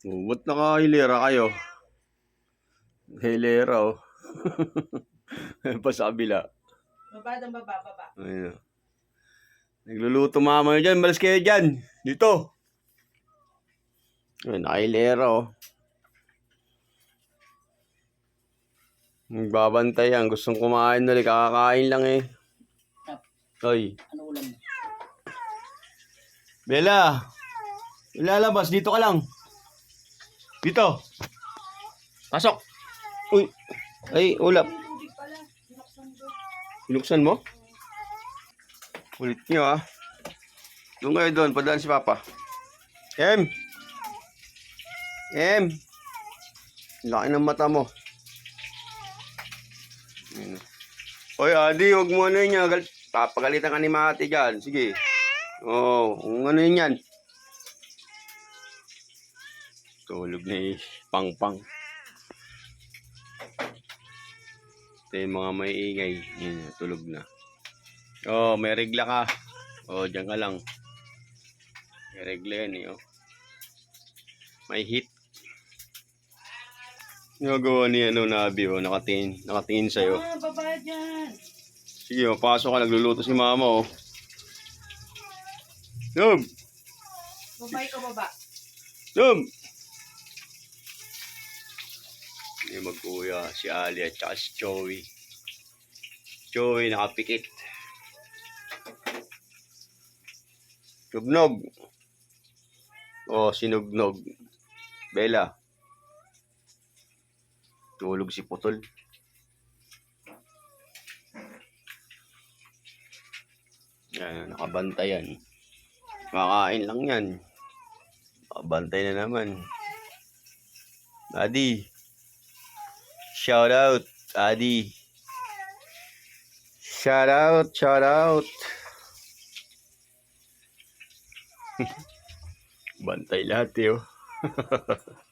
Oh, ba't nakahilera kayo? Hilera, oh. pa sa kabila. Baba ng baba, baba. Ayun. Nagluluto mama nyo dyan. Malas kayo dyan. Dito. Ayun, nakahilera, oh. Magbabantay yan. Gustong kumain ulit. Kakakain lang eh. Oy. Ano ulam mo? Bella. Ilalabas. Dito ka lang. Dito. Pasok. Uy. Ay, ulap. Binuksan mo? Kulit niyo ah. Doon kayo doon, padaan si Papa. Em! Em! Laki ng mata mo. Hoy, Adi, huwag mo ano yun yan. Gal- Papagalitan ka ni Mati dyan. Sige. Oo, oh, ano yun yan. Tulog na eh. Pang-pang. Ito yung mga may ingay. Yun, tulog na. Oh, may regla ka. Oh, diyan ka lang. May regla yan eh, oh. May hit. Nagawa ni ano, Nabi, oh. Nakatingin, nakatingin sa'yo. Ah, baba dyan. Sige, mapasok ka. Nagluluto si mama, oh. Yum! Babay ko baba. Yum! Hindi magkuya si Ali at saka si Joey. Joey nakapikit. Nugnog. Oh, sinugnog. Bella. Tulog si Putol. Yan, nakabantay yan. Kakain lang yan. Nakabantay na naman. Adi. Shout out, Adi. Shout out, shout out. Bantay lahat eh, oh.